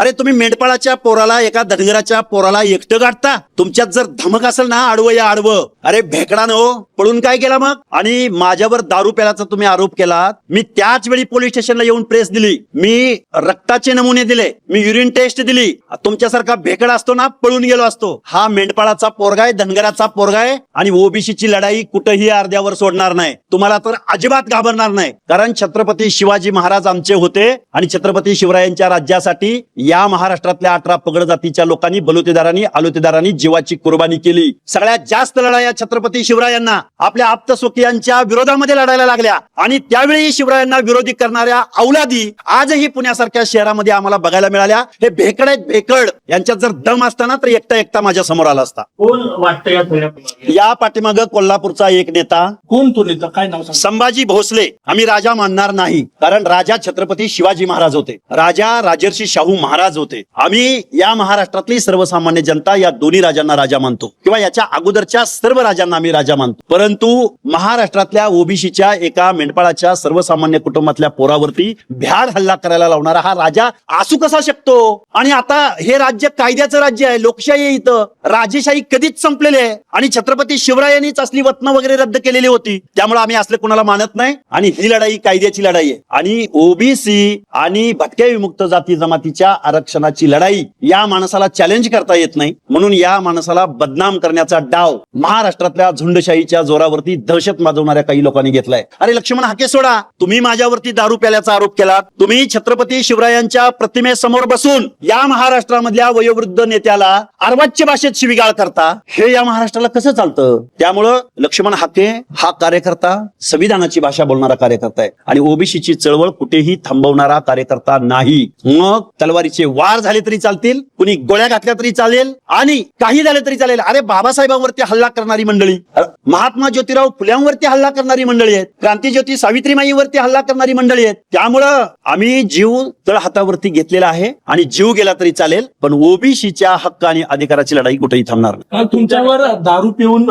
अरे तुम्ही मेंढपाळाच्या पोराला एका धनगराच्या पोराला एकटं गाठता? तुमच्यात जर धमक असेल ना आडवं या आडवं. अरे भेकडा हो. पळून काय केला मग? आणि माझ्यावर दारू प्यालाचा तुम्ही आरोप केलात. मी त्याच वेळी पोलीस स्टेशनला येऊन प्रेस दिली. मी रक्ताचे नमुने दिले. मी युरिन टेस्ट दिली. तुमच्यासारखा भेकड असतो ना पळून गेलो असतो. हा मेंढपाळाचा पोरगा आहे धनगराचा पोरगा आहे. आणि ओबीसीची लढाई कुठेही अर्ध्यावर सोडणार नाही. तुम्हाला तर अजिबात घाबरणार नाही. कारण छत्रपती शिवाजी महाराज आमचे होते. आणि छत्रपती शिवरायांच्या राज्यासाठी या महाराष्ट्रातल्या अठरा पगड जातीच्या लोकांनी बलुतेदारांनी आलुतेदारांनी जीवाची कुर्बानी केली. सगळ्यात जास्त लढाया छत्रपती शिवरायांना आपल्या आप्तस्वकीयांच्या विरोधामध्ये लढायला लागल्या. आणि त्यावेळी शिवरायांना विरोधी करणाऱ्या औलादी आजही पुण्यासारख्या शहरामध्ये आम्हाला बघायला मिळाल्या. हे भेकड आहेत भेकड. यांच्यात जर दम असताना तर एकटा एकटा माझ्यासमोर आला असता. कोण वाटतं या पाठीमाग कोल्हापूरचा एक नेता. कोण तो नेता? काय नाव संभाजी भोसले. आम्ही राजा मानणार नाही. कारण राजा छत्रपती शिवाजी महाराज होते. राजा राजर्षी शाहू महाराज होते. आम्ही या महाराष्ट्रातली सर्वसामान्य जनता या दोन्ही राजांना राजा मानतो. किंवा याच्या अगोदरच्या सर्व राजांना आम्ही राजा मानतो. परंतु महाराष्ट्रातल्या ओबीसीच्या एका मेंढपाळाच्या सर्वसामान्य कुटुंबातल्या पोरावरती भ्याड हल्ला करायला लावणारा हा राजा असू कसा शकतो? आणि आता हे राज्य कायद्याचं राज्य आहे लोकशाही आहे इथं. राजेशाही कधीच संपलेली आहे. आणि छत्रपती शिवरायांनीच असली वतनं वगैरे रद्द केलेली होती. त्यामुळे आम्ही असले कुणाला मानत नाही. आणि ही लढाई कायद्याची लढाई आहे. आणि ओबीसी आणि भटक्या विमुक्त जाती जमातीच्या आरक्षणाची लढाई या माणसाला चॅलेंज करता येत नाही. म्हणून या माणसाला बदनाम करण्याचा डाव महाराष्ट्रातल्या झुंडशाहीच्या जोरावरती दहशत माजवणाऱ्या काही लोकांनी घेतलाय. अरे लक्ष्मण हाके सोडा. तुम्ही माझ्यावरती दारू प्याल्याचा आरोप केला तुम्ही छत्रपती शिवरायांच्या प्रतिमेसमोर बसून या महाराष्ट्रामधल्या वयोवृद्ध नेत्याला अर्वाच्य भाषेत शिविगाळ करता. हे या महाराष्ट्राला कसं चालतं? त्यामुळं लक्ष्मण हाके हा कार्यकर्ता संविधानाची भाषा बोलणारा कार्यकर्ता आहे. आणि ओबीसीची चळवळ कुठेही थांबवणारा कार्यकर्ता नाही. मग तलवारी बाबासाहेबांचे वार झाले तरी चालतील कुणी गोळ्या घातल्या तरी चालेल आणि काही झाले तरी चालेल. अरे बाबासाहेबांवरती हल्ला करणारी मंडळी. महात्मा ज्योतिराव फुल्यांवरती हल्ला करणारी मंडळी आहेत. क्रांतीज्योती सावित्रीमाईवरती हल्ला करणारी मंडळी आहेत. त्यामुळं आम्ही जीव तळ हातावरती घेतलेला आहे आणि जीव गेला तरी चालेल पण ओबीसीच्या हक्क आणि अधिकाराची लढाई कुठेही थांबणार नाही. तुमच्यावर दारू पिऊन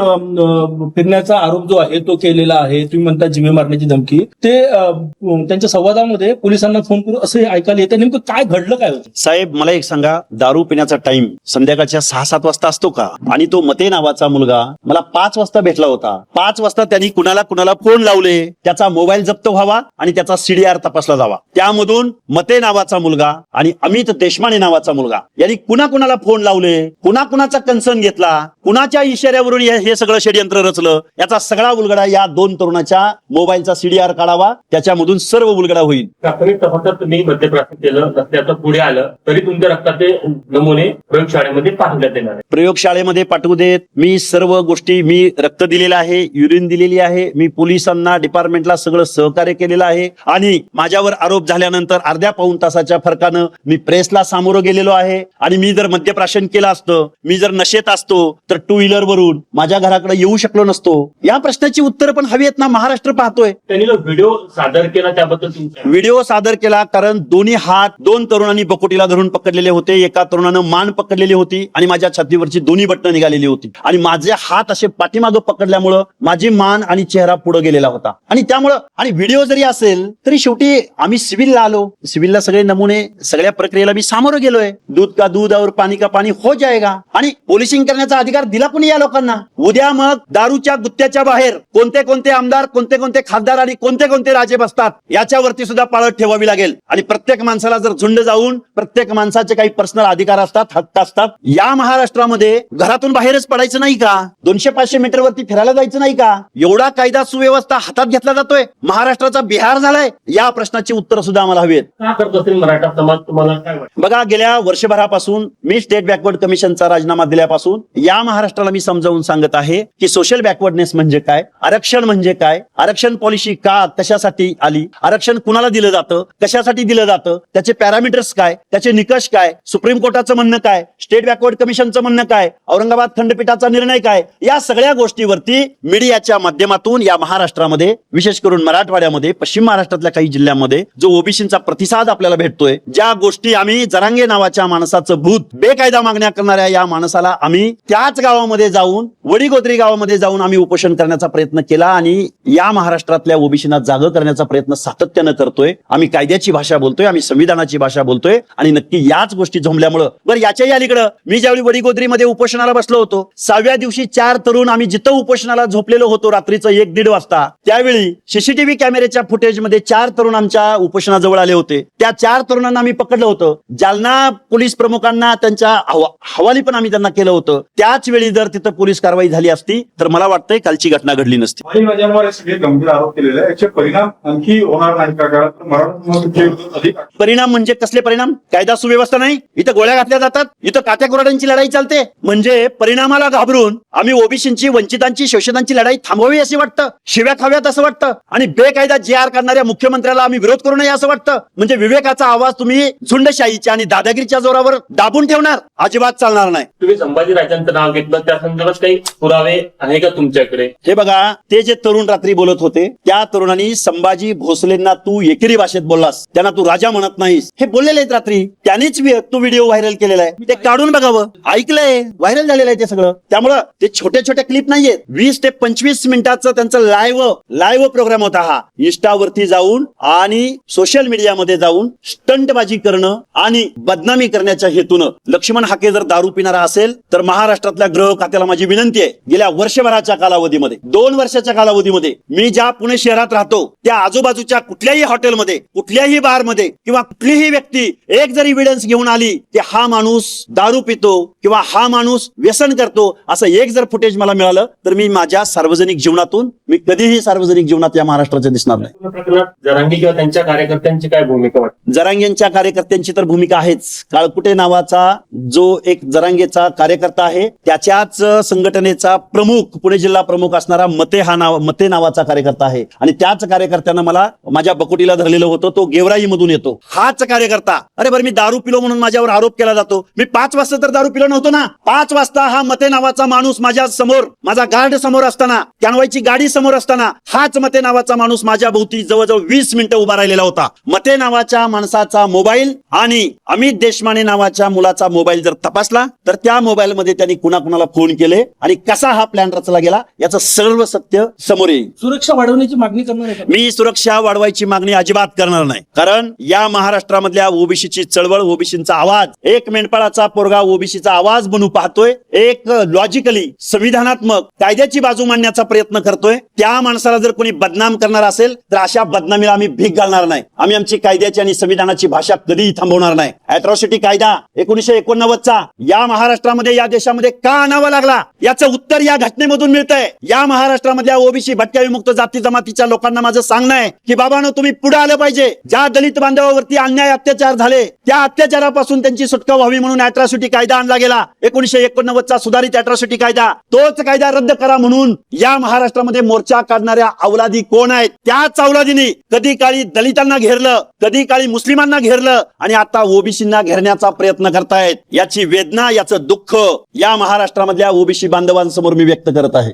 फिरण्याचा आरोप जो आहे तो केलेला आहे तुम्ही म्हणता जिवे मारण्याची धमकी ते त्यांच्या संवादामध्ये पोलिसांना फोन करून असं ऐकायला येतं. नेमकं काय घडलं काय साहेब मला एक सांगा दारू पिण्याचा टाइम संध्याकाळच्या सहा सात वाजता असतो का? आणि तो मते नावाचा मुलगा मला पाच वाजता भेटला होता. पाच वाजता त्यांनी कुणाला कुणाला फोन लावले त्याचा मोबाईल जप्त व्हावा आणि त्याचा सीडीआर तपासला जावा. त्यामधून मते नावाचा मुलगा आणि अमित देशमाने नावाचा मुलगा यांनी कुणा कुणाला फोन लावले कुणा कुणाचा कन्सर्न घेतला कुणाच्या इशाऱ्यावरून हे सगळं षडयंत्र रचलं याचा सगळा उलगडा या दोन तरुणाच्या मोबाईलचा सीडीआर काढावा त्याच्यामधून सर्व उलगडा होईल. प्राथमिक तपासात तुम्ही मद्यप्राशन केलं पुढे आलं तरी तुमच्या रक्ताचे नमुने प्रयोगशाळेमध्ये पाठवण्यात येणार प्रयोगशाळेमध्ये पाठवू देत मी सर्व गोष्टी मी रक्त दिलेलं आहे युरिन दिलेली आहे. मी पोलिसांना डिपार्टमेंटला सगळं सहकार्य केलेलं आहे. आणि माझ्यावर आरोप झाल्यानंतर अर्ध्या पाऊन तासाच्या फरकानं मी प्रेसला सामोरं गेलेलो आहे. आणि मी जर मद्यप्राशन केलं असतं मी जर नशेत असतो तर टू व्हीलर वरून माझ्या घराकडे येऊ शकलो नसतो. या प्रश्नाची उत्तर पण हवी आहेत ना महाराष्ट्र पाहतोय. त्यांनी व्हिडिओ सादर केला त्याबद्दल व्हिडिओ सादर केला कारण दोन्ही हात दोन तरुणांनी बकोटीला धरून पकडलेले होते. एका तरुणानं मान पकडलेली होती आणि माझ्या छातीवरची दोन्ही बटणं निघालेली होती. आणि माझे हात असे पाठीमागं पकडल्यामुळं माझी मान आणि चेहरा पुढे गेलेला होता. आणि त्यामुळं आणि व्हिडिओ जरी असेल तरी शेवटी आम्ही सिव्हिलला आलो. सिव्हिलला सगळे नमुने सगळ्या प्रक्रियेला मी सामोरं गेलोय. दूध का दूध और पाणी का पाणी हो जाएगा आणि पोलिशिंग करण्याचा अधिकार दिला कोणी या लोकांना? उद्या मग दारूच्या गुत्त्याच्या बाहेर कोणते कोणते आमदार कोणते कोणते खासदार आणि कोणते कोणते राजे बसतात याच्यावरती सुद्धा पाळत ठेवावी लागेल. आणि प्रत्येक माणसाला जर झुंड जाऊन प्रत्येक माणसाचे काही पर्सनल अधिकार असतात हक्क असतात या महाराष्ट्रामध्ये घरातून बाहेरच पडायचं नाही का? दोनशे पाचशे मीटर वरती फिरायला जायचं नाही का? एवढा कायदा सुव्यवस्था हातात घेतला जातोय. महाराष्ट्राचा बिहार झालाय. या प्रश्नाची उत्तर सुद्धा आम्हाला हवी आहेत का करत असेल मराठा समाज? तुम्हाला काय वाटतं? बघा गेल्या वर्षभरापासून मी स्टेट बॅकवर्ड कमिशनचा राजीनामा दिल्यापासून या महाराष्ट्राला मी समजावून सांगत आहे की सोशल बॅकवर्डनेस म्हणजे काय? आरक्षण म्हणजे काय? आरक्षण पॉलिसी का कशासाठी आली? आरक्षण कुणाला दिलं जातं? कशासाठी दिलं जातं? त्याचे पॅरामीटर्स काय? त्याचे निकष काय? सुप्रीम कोर्टाचं म्हणणं काय? स्टेट बॅकवर्ड कमिशनचं म्हणणं काय? औरंगाबाद खंडपीठाचा निर्णय काय? या सगळ्या गोष्टीवर वरती मीडियाच्या माध्यमातून या महाराष्ट्रामध्ये विशेष करून मराठवाड्यामध्ये पश्चिम महाराष्ट्रातल्या काही जिल्ह्यांमध्ये जो ओबीसींचा प्रतिसाद आपल्याला भेटतोय ज्या गोष्टी आम्ही जरांगे नावाच्या माणसाचं भूत बेकायदा मागण्या करणाऱ्या या माणसाला आम्ही त्याच गावामध्ये जाऊन वडीगोद्री गावामध्ये जाऊन आम्ही उपोषण करण्याचा प्रयत्न केला आणि या महाराष्ट्रातल्या ओबीसींना जाग करण्याचा प्रयत्न सातत्यानं करतोय. आम्ही कायद्याची भाषा बोलतोय आम्ही संविधानाची भाषा बोलतोय आणि नक्की याच गोष्टी झोंबल्यामुळं बरं याच्याही अलीकडं मी ज्यावेळी वडीगोद्रीमध्ये उपोषणाला बसलो होतो सहाव्या दिवशी चार तरुण आम्ही जिथं उपोषणाला झोपलेलो होतो रात्रीचं एक दीड वाजता. त्यावेळी सीसीटीव्ही कॅमेऱ्याच्या फुटेजमध्ये चार तरुण आमच्या उपोषणाजवळ आले होते. त्या चार तरुणांना आम्ही पकडलं होतं. जालना पोलीस प्रमुखांना त्यांच्या हवा- हवाली पण आम्ही त्यांना केलं होतं. त्याच वेळी जर तिथं पोलीस कारवाई झाली असती तर मला वाटतंय कालची घटना घडली नसती. आणि माझ्यावर सगळे गंभीर आरोप केलेले आहे याचे परिणाम आणखी होणार नाही का? काळात तर मराठा अधिक परिणाम म्हणजे कसले परिणाम? कायदा सुव्यवस्था नाही? इथं गोळ्या घातल्या जातात? इथं कात्या कुराड्यांची लढाई चालते? म्हणजे परिणामाला घाबरून आम्ही ओबीसींची वंचितांची शोषितांची लढाई थांबवावी असे वाटतं? शिव्या खाव्यात असं वाटतं? आणि बेकायदा जे आर करणाऱ्या मुख्यमंत्र्याला आम्ही विरोध करू नये असं वाटतं? म्हणजे विवेकाचा आवाज तुम्ही झुंडशाहीच्या आणि दादागिरीच्या जोरावर दाबून ठेवणार? अजिबात चालणार नाही. तुम्ही संभाजी राजांचं नाव घेतलं त्या संदर्भात काही पुरावे आहे का तुमच्याकडे? हे बघा ते जे तरुण रात्री बोलत होते त्या तरुणांनी संभाजी भोसलेंना तू एकेरी भाषेत बोललास. त्यांना तू राजा म्हणत नाहीस. हे बोललेले आहेत रात्री. त्यांनीच तो व्हिडिओ व्हायरल केलेला आहे. ते काढून बघावं. ऐकलंय. व्हायरल झालेलं आहे ते सगळं. त्यामुळं ते छोटे छोटे क्लिप नाहीयेत. वीस ते पंचवीस मिनिटाचा त्यांचं लाईव्ह लाईव्ह प्रोग्राम होता हा. इन्स्टावरती जाऊन आणि सोशल मीडियामध्ये जाऊन स्टंटबाजी करणं आणि बदनामी करण्याच्या हेतूनं. लक्ष्मण हाके जर दारू पिणारा असेल तर महाराष्ट्रातल्या गृह खात्याला माझी विनंती आहे. गेल्या वर्षभराच्या कालावधीमध्ये दोन वर्षाच्या कालावधीमध्ये मी ज्या पुणे शहरात राहतो त्या आजूबाजूच्या कुठल्याही हॉटेलमध्ये कुठल्याही बारमध्ये किंवा कुठलीही व्यक्ती एक जर इव्हिडन्स घेऊन आली की हा माणूस दारू पितो किंवा हा माणूस व्यसन करतो असं एक जर फुटेज मला मिळालं तर मी माझ्या सार्वजनिक जीवनातून मी कधीही सार्वजनिक जीवनात या महाराष्ट्राचे दिसणार नाही. जरांगी किंवा त्यांच्या कार्यकर्त्यांची काय भूमिका जरांगेंच्या कार्यकर्त्यांची तर भूमिका आहेच. काळकुटे नावाचा जो एक जरांगेचा कार्यकर्ता आहे त्याच्याच संघटनेचा प्रमुख पुणे जिल्हा प्रमुख असणारा मते हा नाव मते नावाचा कार्यकर्ता आहे. आणि त्याच कार्यकर्त्यानं मला माझ्या बकुटीला धरलेलं होतं तो गेवराई मधून येतो. हाच कार्यकर्ता. अरे बरं मी दारू पिलो म्हणून माझ्यावर आरोप केला जातो. मी पाच वाजता तर दारू पिलो नव्हतो ना. पाच वाजता हा मते नावाचा माणूस माझ्यासमोर माझा गार्ड समोर असताना कॅनवाईची गाडी समोर असताना हाच मते नावाचा माणूस माझ्या भोवती जवळजवळ वीस मिनिटं उभा राहिलेला होता. मते नावाच्या माणसाचा मोबाईल आणि अमित देशमाने नावाच्या मुलाचा मोबाईल जर तपासला तर त्या मोबाईल मध्ये त्यांनी कुणाकुणाला फोन केले आणि कसा हा प्लॅन रचला गेला याचं सर्व सत्य समोर येईल. सुरक्षा वाढवण्याची मागणी करणार? मी सुरक्षा वाढवायची मागणी अजिबात करणार नाही. कारण या महाराष्ट्रामधल्या ओबीसीची चळवळ ओबीसीचा आवाज एक मेंढपाळाचा पोरगा ओबीसीचा आवाज बनू पाहतोय एक लॉजिकली संविधानात्मक कायद्याची बाजू मांडण्याचा प्रयत्न करतोय. त्या माणसाला जर कोणी बदनाम करणार असेल तर अशा बदनामीला आम्ही भीक घालणार नाही. आम्ही आमची कायद्याची आणि संविधानाची भाषा कधीही थांबवणार नाही. अॅट्रॉसिटी कायदा एकोणीशे एकोणनव्वदचा या महाराष्ट्रामध्ये या देशामध्ये का आणावा लागला? याचं उत्तर या घटनेमधून मिळतंय. या महाराष्ट्रामधल्या ओबीसी भटक्या विमुक्त जाती जमातीच्या लोकांना माझं सांगणं आहे की बाबांनो तुम्ही पुढे आलं पाहिजे. ज्या दलित बांधवावरती अन्याय अत्याचार झाले त्या अत्याचारापासून त्यांची सुटका व्हावी म्हणून अॅट्रॉसिटी कायदा आणला गेला. एकोणीशे एकोणनव्वदचा सुधारित अॅट्रॉसिटी कायदा. तोच कायदा रद्द करा म्हणून या महाराष्ट्रामध्ये मोर्चा काढणाऱ्या अवलादी कोण आहेत? त्याच अवलादीने कधी काळी दलितांना घेरलं कधी काळी मुस्लिमांना घेरलं आणि आता ओबीसींना घेरण्याचा प्रयत्न करतायत. याची वेदना याचं दुःख या महाराष्ट्रामधल्या ओबीसी बांधवांसमोर मी व्यक्त करत आहे.